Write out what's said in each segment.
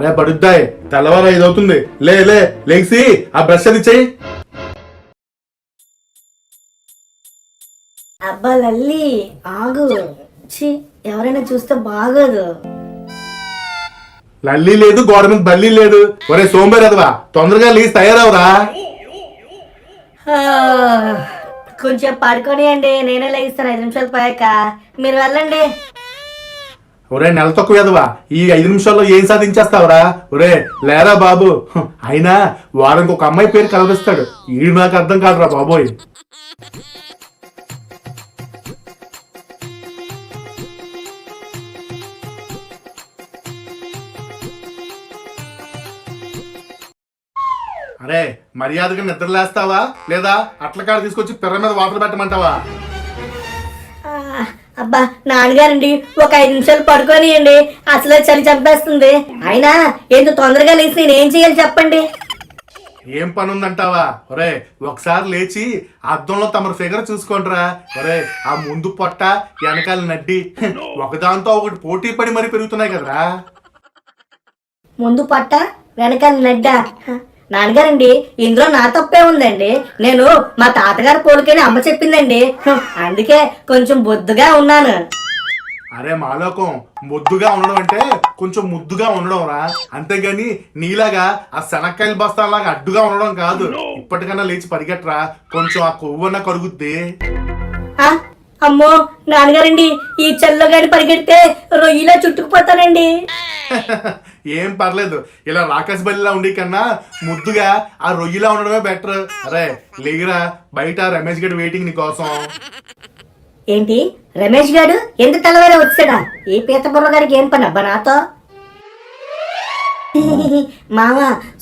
అరే పడుద్దాయి తెల్లవారు ఐదు అవుతుంది లే లే లేచి ఆ బ్రష్ అది చెయ్యి. అబ్బా లల్లి ఆగు. ఛీ ఎవరైనా చూస్తే బాగోదు. లల్లి లేదు గోడ మీద బల్లి లేదు. ఒరే సోంబేరి అదవా తొందరగా లేచి తయారవరా. ఆ, కొంచెం పడుకోనియండి నేనే లేస్తాను ఐదు నిమిషాలు పోయాక. మీరు వెళ్ళండి. ఒరే నెల తక్కువ ఎదవా ఈ ఐదు నిమిషాల్లో ఏం సాధించేస్తావురా? ఒరే లేరా బాబు? అయినా వారానికి ఒక అమ్మాయి పేరు కలపిస్తాడు ఈ నాకు అర్థం కాదురా బాబోయ్. అరే మర్యాదగా నిద్రలేస్తావా? లేదా అట్ల కాడ తీసుకొచ్చి పిర్ర మీద వాటర్ పెట్టమంటావా? అబ్బా నాన్నగారండి ఒక ఐదు నిమిషాలు పడుకోనియండి. అసలే చలి చంపేస్తుంది. అయినా ఎందుకు తొందరగా లేచి నేను ఏం చేయాలి చెప్పండి. ఏం పని ఉందంటావా ఒరే ఒకసారి లేచి అద్దంలో తమరు ఫిగర్ చూసుకోండిరా. ఒరే ఆ ముందు పొట్ట వెనకాల నడ్డి. ఒకదాంతో ఒకటి పోటీ పడి మరీ పెరుగుతున్నాయి కదరా. ముందు పట్ట వెనకాల నడ్డ? నాన్నగారండి ఇందులో నా తప్పే ఉందండి. నేను మా తాతగారు పోలికని అమ్మ చెప్పిందండి. అందుకే కొంచెం బొద్దుగా ఉన్నాను. అరే మాలోకం ముద్దుగా ఉండడం అంటే కొంచెం ముద్దుగా ఉండడం రా. అంతేగాని నీలాగా ఆ శనక్కాయల బస్తాలాగా అడ్డుగా ఉండడం కాదు. ఇప్పటికన్నా లేచి పరిగెట్టరా. కొంచెం ఆ కొవ్వన్న కరుగుద్ది. ఆ, అమ్మో నాన్నగారండి ఈ చెల్లో గాని పరిగెడితే రొయ్యిలా చుట్టుకుపోతానండి. ఏం పర్లేదు. ఇలా రాకేష్ బల్లిలా ఉండి కన్నా ముద్దుగా ఆ రొయ్యిలా ఉండడమే బెటర్ అరే లేగిరా బయట రమేష్ గడి వెయిటింగ్ నీ కోసం. ఏంటి? రమేష్ గారు ఎంత తెల్లవారే వచ్చాడా? ఈ పీత బుర్ర గారికి ఏం పని? అబ్బా నాతో. మామ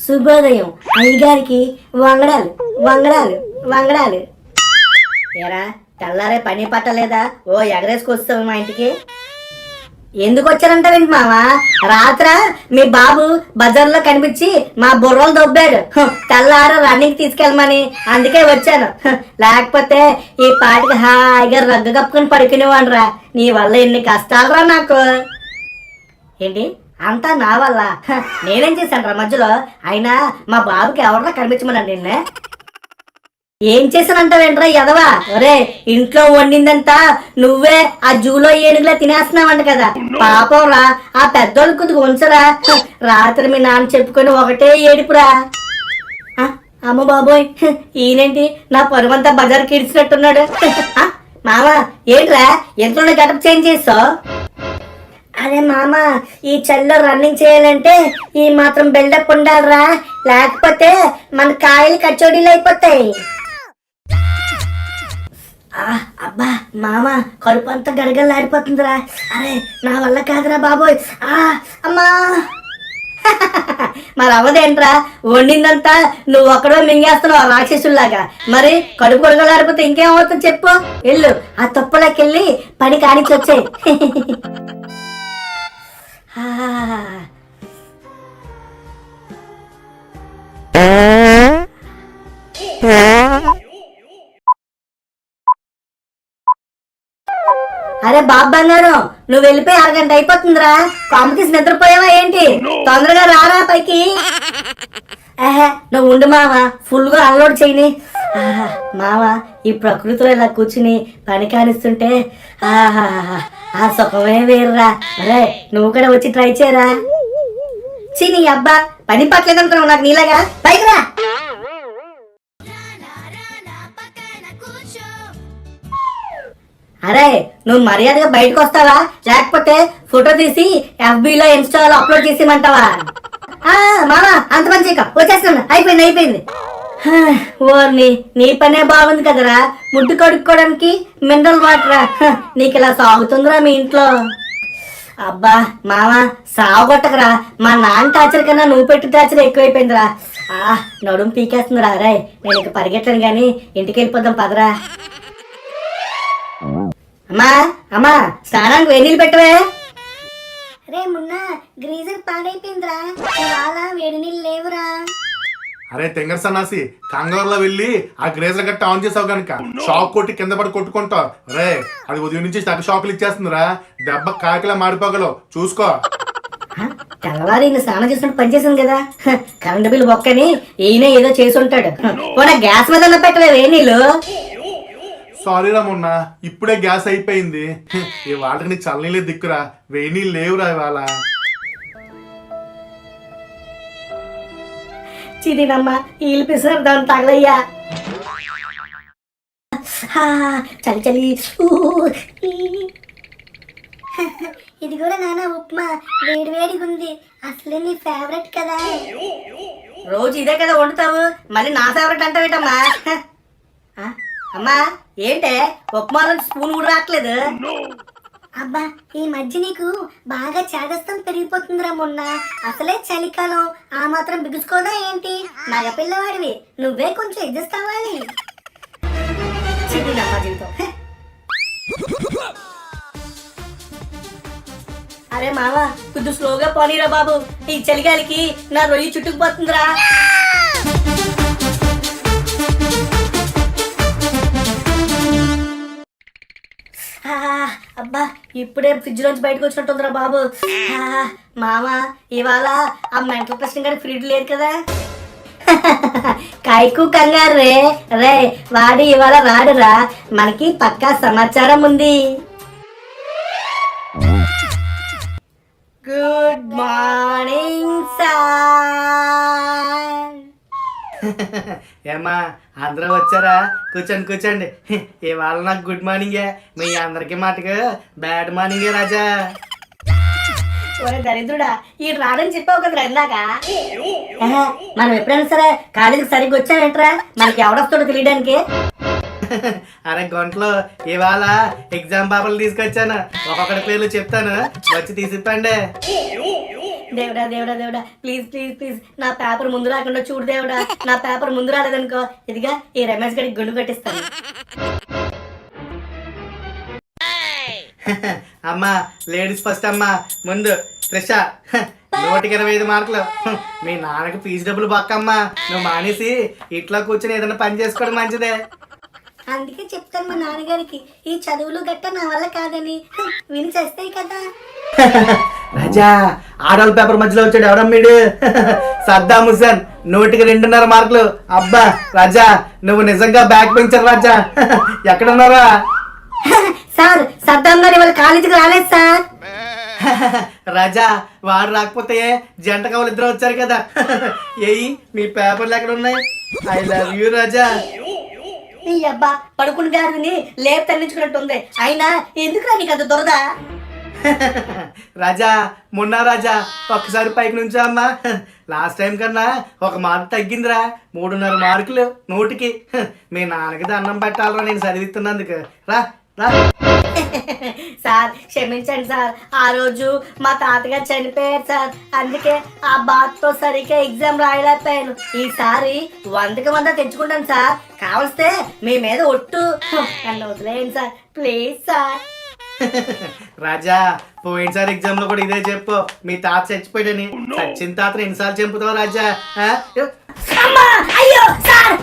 శుభోదయం. అయ్యగారికి వంగడాలు వంగడాలు వంగడాలు. ఏరా తెల్లారే పని పట్టలేదా? ఓ ఎగరేసుకొస్తావు మా ఇంటికి? ఎందుకు వచ్చారంటారండి మామ రాత్ర మీ బాబు బజార్లో కనిపించి మా బుర్రలు దొబ్బాడు. హ, తెల్లార రన్నింగ్ తీసుకెళ్ళమని. అందుకే వచ్చాను. లేకపోతే ఈ పాటికి హాయిగా రగ్గు కప్పుకొని పడుకునేవాడురా. నీ వల్ల ఎన్ని కష్టాలురా నాకు. ఏంటి? అంతా నా వల్ల. నేనేం చేశాను రా మధ్యలో? అయినా మా బాబుకి ఎవరన్నా కనిపించమన్నాను నిన్నే? ఏం చేశానంటావేంట్రా ఎదవా ఒరే ఇంట్లో వండిందంతా నువ్వే ఆ జూలో ఏనుగులా తినేస్తున్నావంట కదా. పాపం రా ఆ పెద్దోళ్ళు కొద్దిగా ఉంచరా. రాత్రి మీ నాన్న చెప్పుకొని ఒకటే ఏడుపురా. అమ్మ బాబోయ్ ఈయనేంటి? నా పరువంతా బజార్కి ఇడిచినట్టున్నాడు. ఆ, మామ ఏంట్రా? ఎంతలో గటప్ చేంజ్ చేస్తావు? అరే మామ ఈ చల్లో రన్నింగ్ చేయాలంటే ఈ మాత్రం బిల్డప్ ఉండాలిరా. లేకపోతే మన కాయలు కచోడీలు అయిపోతాయి. అబ్బా మామ కడుపు అంతా గడగలాడిపోతుందిరా అరే నా వల్ల కాదురా బాబోయ్. ఆ అమ్మా. మరి అవ్వదేంట్రా? వండిందంతా నువ్వు ఒక్కడో మింగేస్తున్నావు రాక్షసుల్లాగా. మరి కడుపు గడగలాడిపోతే ఇంకేమవుతుంది చెప్పు. వెళ్ళు ఆ తొప్పలోకెళ్ళి పని కానిచ్చి వచ్చాయి. అరే బాబు బంగారం నువ్వు వెళ్ళిపోయి అరగంట అయిపోతుందిరా. కాంపిటీషన్ నిద్రపోయావా ఏంటి? తొందరగా రారా పైకి. ఆహా, నువ్వు ఉండు మామ ఫుల్గా అన్లోడ్ చేయని మామ ఈ ప్రకృతిలో ఇలా కూర్చుని పని కానిస్తుంటే ఆహా ఆ సుఖమే వేరురా. అరే నువ్వు కూడా వచ్చి ట్రై చేయరా. చీ నీ అబ్బా పని పట్టలేదు అనుకున్నావు నాకు నీలాగా. పైకి రా. అరే నువ్వు మర్యాదగా బయటకు వస్తావా? లేకపోతే ఫోటో తీసి ఎఫ్బిలో లో ఇన్స్టాలో అప్లోడ్ చేసేమంటావా ఆ, మామా అంత మంచి వచ్చేస్తాను అయిపోయింది అయిపోయింది. ఓర్ని నీ పనే బాగుంది కదరా. ముడ్డు కడుక్కోవడానికి మినరల్ వాటర్. నీకు ఇలా సాగుతుందిరా మీ ఇంట్లో. అబ్బా మామ సావగొట్టకరా మా నాన్న టార్చర్ కన్నా నువ్వు పెట్టు టార్చర్ ఎక్కువైపోయిందిరా. ఆ నడుము పీకేస్తుందిరా. రే నేను ఇక పరిగెట్టను గాని ఇంటికి వెళ్ళిపోదాం పదరా. అమ్మా అమ్మా స్నానానికి వేడి నీళ్ళు పెట్టవే. రే మున్న గ్రీజర్ పాడైపోయిందిరా. ఇవాళ వేడి నీళ్ళు లేవురా. అరే తెంగర్ సన్నాసి కంగారులో వెళ్ళి ఆ గ్రేజర్ గట్ట ఆన్ చేసావు కనుక షాక్ కొట్టి కింద పడి కొట్టుకుంటావు. రే అది ఉదయం నుంచి తగ్గ షాకులు ఇచ్చేస్తుందిరా. దెబ్బ కాకిలా మాడిపోగలవు. చూసుకో? తెల్లవారు ఈయన స్నానం చేసినట్టు పనిచేసింది కదా. కరెంటు బిల్లు బొక్కని ఈయన ఏదో చేసి ఉంటాడు. పోనీ గ్యాస్ మీద పెట్టలేదు ఏ నీళ్ళు. సారీ రా మొన్న ఇప్పుడే గ్యాస్ అయిపోయింది. ఈ వాళ్ళకి నీకు చల్లనీళ్ళే దిక్కురా నీళ్ళు లేవురా ఇవాళ. చిదినమ్మ ఈలు పిసరు దాని తగలయ్యా. హా, చలి చలి. ఇది కూడా నాన్న ఉప్మా వేడి వేడిగా ఉంది. అసలే నీ ఫేవరెట్ కదా. రోజు ఇదే కదా వండుతావు మళ్ళీ నా ఫేవరెట్ అంటావేటమ్మా? అమ్మా ఏంటే? ఉప్మాలో స్పూన్ కూడా రావట్లేదు అబ్బా ఈ మధ్య నీకు బాగా చాదస్తం పెరిగిపోతుందిరా మొన్న. అసలే చలికాలం. ఆ మాత్రం బిగుసుకోదా ఏంటి? మగ పిల్లవాడివి నువ్వే కొంచెం అడ్జస్ట్ అవ్వాలి. జీవితం. అరే మామ కొద్ది స్లోగా పోనీరా బాబు. ఈ చలిగాలికి నా రొయ్యి చుట్టుకుపోతుందిరా. అబ్బా ఇప్పుడే ఫ్రిడ్జ్ నుంచి బయటకు వచ్చినట్టుందిరా బాబు. మామ ఇవాళ ఆ మెంటల్ ప్రశ్న గారికి ఫ్రీడ్ లేదు కదా. కైకు కంగారు రే రే వాడు ఇవాళ రాడురా. మనకి పక్కా సమాచారం ఉంది. గుడ్ మార్నింగ్ సార్ ఏమ్మా అందరూ వచ్చారా? కూర్చోండి కూర్చోండి. ఇవాళ నాకు గుడ్ మార్నింగే మీ అందరికి మాటకు బ్యాడ్ మార్నింగే రాజా. ఒరే దరిద్రుడా ఈ రాడని చెప్పావు కదరా ఇందాక? మనం ఎప్పుడైనా సరే కాలేజీకి సరిగ్గా వచ్చావేంట్రా? మనకి ఎవడొస్తాడో తెలియడానికి. అరే గంటలో ఇవాళ ఎగ్జామ్ పేపర్లు తీసుకొచ్చాను. ఒక్కొక్కటి పేర్లు చెప్తాను. వచ్చి తీసిప్పండి. దేవుడా దేవుడా దేవుడా. ప్లీజ్ ప్లీజ్ ప్లీజ్ నా పేపర్ ముందు రాకుండా చూడు దేవుడా. నా పేపర్ ముందు రాలేదనుకో. ఇదిగా ఈ రమేష్ గడికి గుండు కట్టిస్తాను. అమ్మా లేడీస్ ఫస్ట్ అమ్మా. ముందు త్రిష. నూటికి ఇరవై ఐదు మార్కులు. మీ నాన్నకి ఫీజు డబ్బులు బొక్కమ్మా. నువ్వు మానేసి ఇంట్లో కూర్చొని ఏదైనా పని చేసుకోవడం మంచిదే. అందుకే చెప్తాను మా నాన్నగారికి ఈ చదువులు గట్ట నా వల్ల కాదని. విని చేస్తాయి కదా. రాజా ఆడవాళ్ళ పేపర్ మధ్యలో వచ్చాడు ఎవరమ్మీడు సద్దాం హుసేన్ నూటికి రెండున్నర మార్కులు. అబ్బా రాజా నువ్వు నిజంగా బ్యాక్ పెంచరు రాజా. ఎక్కడున్నారా? సార్ సద్దాం గారు ఇవాళ కాలేజీకి రాలేదు సార్. రాజా వాడు రాకపోతే జంట కవులు ఇద్దరు వచ్చారు కదా. ఏయి మీ పేపర్లు ఎక్కడ ఉన్నాయి? I love you Raja. ఈ అబ్బా పడుకుని గారిని లేపు తల్లించుకున్నట్టుంది అయినా ఎందుకురా నీకు అంత దురద? రాజా మొన్న రాజా ఒక్కసారి పైకి నుంచా అమ్మా. లాస్ట్ టైం కన్నా ఒక మార్క్ తగ్గిందిరా. మూడున్నర మార్కులు నూటికి. మీ నాన్నకి దండం పెట్టాలరా నేను చదివిస్తున్నందుకు. రా రా. సార్ క్షమించండి సార్. ఆ రోజు మా తాతగారు చనిపోయారు సార్. అందుకే ఆ బాధతో సరిగ్గా ఎగ్జామ్ రాయలేకపోయాను. ఈసారి వందకి వంద తెచ్చుకుంటాను సార్. కావలిస్తే మీ మీద ఒట్టు. నన్ను వదిలేయండి సార్. Please sir. రాజా పోయినసారి ఎగ్జామ్లో కూడా ఇదే చెప్పు. మీ తాత చచ్చిపోయాడని. చచ్చిన తాతని ఎన్నిసార్లు చంపుతావు రాజా? అయ్యో సార్